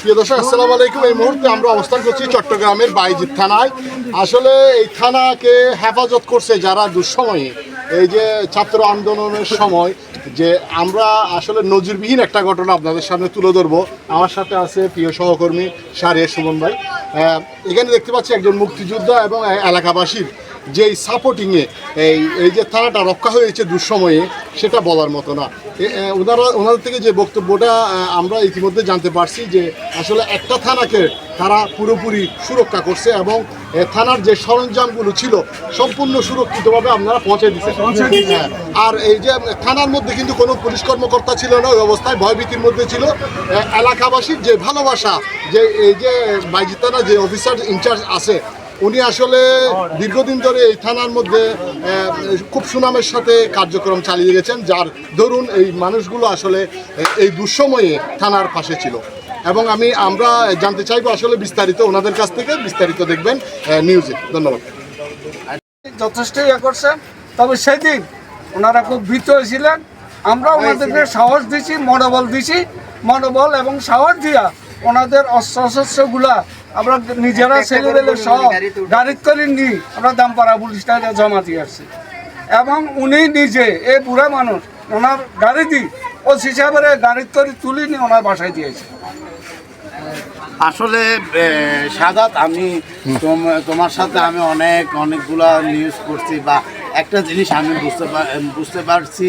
প্রিয় দর্শক, আসসালামু আলাইকুম। এই মুহূর্তে আমরা অবস্থান করছি চট্টগ্রামের বাইজিৎ থানায়। আসলে এই থানাকে হেফাজত করছে যারা দুঃসময়ে, এই যে ছাত্র আন্দোলনের সময়, যে আমরা আসলে নজিরবিহীন একটা ঘটনা আপনাদের সামনে তুলে ধরবো। আমার সাথে আছে প্রিয় সহকর্মী সারিয়া সুমন ভাই। এখানে দেখতে পাচ্ছি একজন মুক্তিযোদ্ধা এবং এলাকাবাসীর যে সাপোর্টিংয়ে এই এই যে থানাটা রক্ষা হয়েছে দুঃসময়ে সেটা বলার মতো না। ওনারা ওনাদের থেকে যে বক্তব্যটা আমরা ইতিমধ্যে জানতে পারছি যে আসলে একটা থানাকে তারা পুরোপুরি সুরক্ষা করছে এবং থানার যে সরঞ্জামগুলো ছিল সম্পূর্ণ সুরক্ষিতভাবে আপনারা পৌঁছে দিচ্ছে হ্যাঁ, আর এই যে থানার মধ্যে কিন্তু কোনো পুলিশ কর্মকর্তা ছিল না ওই অবস্থায় ভয়ভীতির মধ্যে ছিল। এলাকাবাসীর যে ভালোবাসা যে এই যে বাইজি থানা যে অফিসার ইনচার্জ আছে উনি আসলে দীর্ঘদিন ধরে এই থানার মধ্যে খুব সুনামের সাথে কার্যক্রম চালিয়ে গেছেন যার দরুন এই মানুষগুলো আসলে এই দুঃসময়ে থানার পাশে ছিল। এবং আমি আমরা জানতে চাইব আসলে বিস্তারিত ওনাদের কাছ থেকে বিস্তারিত দেখবেন নিউজে ধন্যবাদ। যথেষ্ট ইয়ে করছে। তবে সেদিন ওনারা খুব ভীত হয়েছিলেন। আমরা ওনাদেরকে সাহস দিছি মনোবল দিছি। মনোবল এবং সাহস দিয়া ওনাদের অস্ত্র শস্ত্রগুলা আমরা নিজেরা ছেলেবেলে সব গাড়ি করে নিয়ে আমরা দামপাড়া পুলিশ জমা দিয়ে আসছি। এবং উনি নিজে এ বুড়া মানুষ ওনার গাড়ি দি ও হিসাবে গাড়ি করে তুলে নিয়ে ওনার বাসায় দিয়েছে। আসলে সাদাত আমি তোম- তোমার সাথে আমি অনেক অনেকগুলা নিউজ করছি বা একটা জিনিস আমি বুঝতে বুঝতে পারছি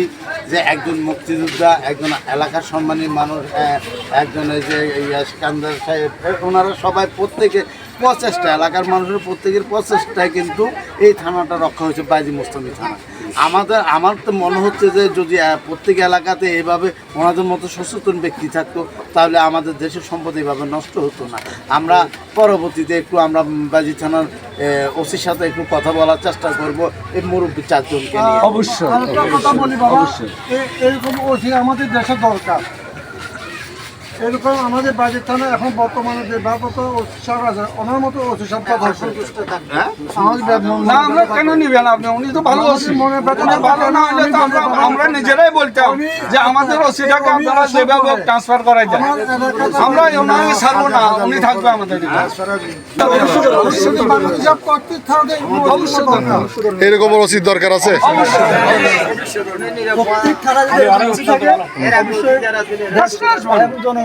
যে একজন মুক্তিযোদ্ধা একজন এলাকার সম্মানী মানুষ এ, একজন এই যে ইয়া সিকান্দার সাহেব ওনারা সবাই প্রত্যেকে প্রচেষ্টা এলাকার মানুষের প্রত্যেকের প্রচেষ্টায় কিন্তু এই থানাটা রক্ষা হয়েছে বাইজি মোস্তমি থানা। আমাদের আমার তো মনে হচ্ছে যে যদি প্রত্যেক এলাকাতে এভাবে ওনাদের মতো সচেতন ব্যক্তি থাকতো তাহলে আমাদের দেশের সম্পদ এভাবে নষ্ট হতো না। আমরা পরবর্তীতে একটু আমরা বাজি থানার ওসির সাথে একটু কথা বলার চেষ্টা করব এই মুরব্বী চারজনকে নিয়ে। অবশ্যই কথা বলি বাবা এরকম ওসি আমাদের দেশে দরকার। এরকম আমাদের বাজেট থানা এখন বর্তমানে যে ব্যাপক ওসি সাহেব আছে ওনার মতো ওসি সাহেব কথা হ্যাঁ? না আমরা কেন নিবেন আপনি? উনি তো ভালো মনে ভালো না হলে তো আমরা আমরা নিজেরাই বলতাম যে আমাদের ওসিটাকে আপনারা যেভাবে ট্রান্সফার করাই দেন। আমরা ওনাকে ছাড়বো না উনি থাকবে আমাদের এরকম রসিদ দরকার আছে?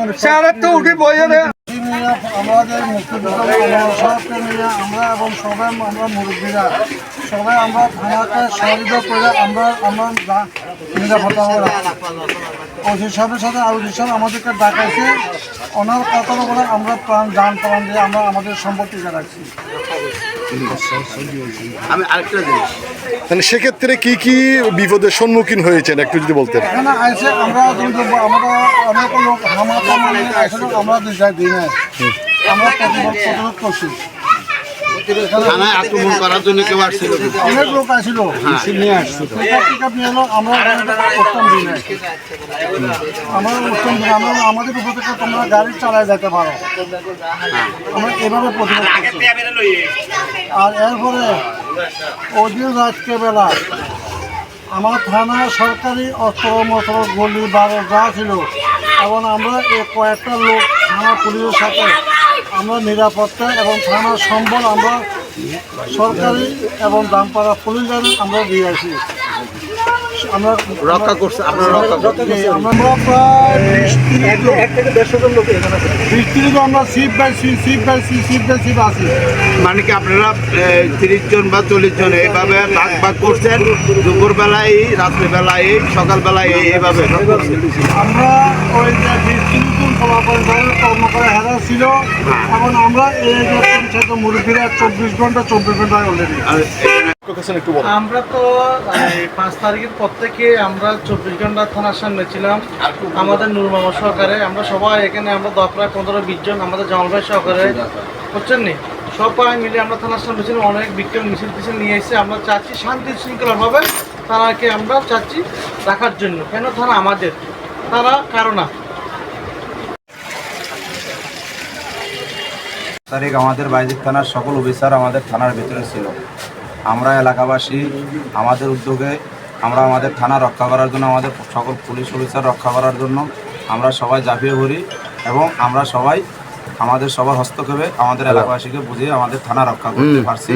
থাকে চেয়ারের তো উঠি বইয়ে আমাদের মুক্তিযোদ্ধা আমার এবং সবাই আমরা মুরব্বীরা সবাই আমরা থানাকে সহযোগিতা করে আমরা আমরা সাহেবের সাথে সাহেব আমাদেরকে ডাকাইছে ওনার কথার উপরে আমরা প্রাণ যান প্রাণ দিয়ে আমরা আমাদের সম্পত্তিকে রাখছি। আমি আরেকটা জিনিস। তাহলে সেক্ষেত্রে কি কি বিপদের সম্মুখীন হয়েছেন একটু যদি বলতেন? আইসে আমরা আমরা অনেক লোক হামাকা মানে আমরা দিশায় দিই না আমরা প্রতিরোধ প্রতিরোধ করছি। থানায় আক্রমণ করার জন্য কেউ আসছিল অনেক লোক আসছিল। নিয়ে আসছিল নিয়ে আমরা আমরা উত্তম আমরা আমাদের উপর থেকে তোমরা গাড়ি চালায় যেতে পারো। আমরা এভাবে আর এরপরে ওদিন রাতকে বেলা আমার থানা সরকারি অস্ত্র মস্ত্র গলি বারো যা ছিল এবং আমরা কয়েকটা লোক থানা পুলিশের সাথে আমরা নিরাপত্তা এবং থানার সম্বল আমরা সরকারি এবং দামপাড়া পুলিশ আমরা দিয়ে আসি। আমরা রক্ষা করছে আপনারা রক্ষা করছে। আমরা প্রায় বিশ তিরিশ লোক বিশ তিরিশ আমরা by seat by seat by আছি। মানে কি আপনারা তিরিশ জন বা চল্লিশ জন এইভাবে ভাগ ভাগ করছেন? দুপুর বেলায় রাত্রিবেলায় সকালবেলায় এইভাবে আমরা ওই যে ফলাফল হেরা ছিল। এখন আমরা এই যে পঞ্চায়েত মুরব্বীরা চব্বিশ ঘণ্টা চব্বিশ ঘন্টায় অলরেডি একটু বলেন আমরা তো পাঁচ তারিখের পর থেকে আমরা চব্বিশ ঘণ্টা থানার সামনে ছিলাম। আমাদের নুরমামা সহকারে আমরা সবাই এখানে আমরা দশ প্রায় পনেরো বিশ জন আমাদের জামাল ভাই সহকারে। বুঝছেন নি? সবাই মিলে আমরা থানার সামনে ছিলাম অনেক বিক্ষোভ মিছিল টিছিল নিয়ে এসে আমরা চাচ্ছি শান্তি শৃঙ্খলাভাবে থানাকে আমরা চাচ্ছি রাখার জন্য। কেন থানা আমাদের? তারা কারও না। তারিখ আমাদের বাইজিৎ থানার সকল অফিসার আমাদের থানার ভিতরে ছিল। আমরা এলাকাবাসী আমাদের উদ্যোগে আমরা আমাদের থানা রক্ষা করার জন্য আমাদের সকল পুলিশ অফিসার রক্ষা করার জন্য আমরা সবাই ঝাঁপিয়ে পড়ি এবং আমরা সবাই আমাদের সবার হস্তক্ষেপে আমাদের এলাকাবাসীকে বুঝিয়ে আমাদের থানা রক্ষা করতে পারছি।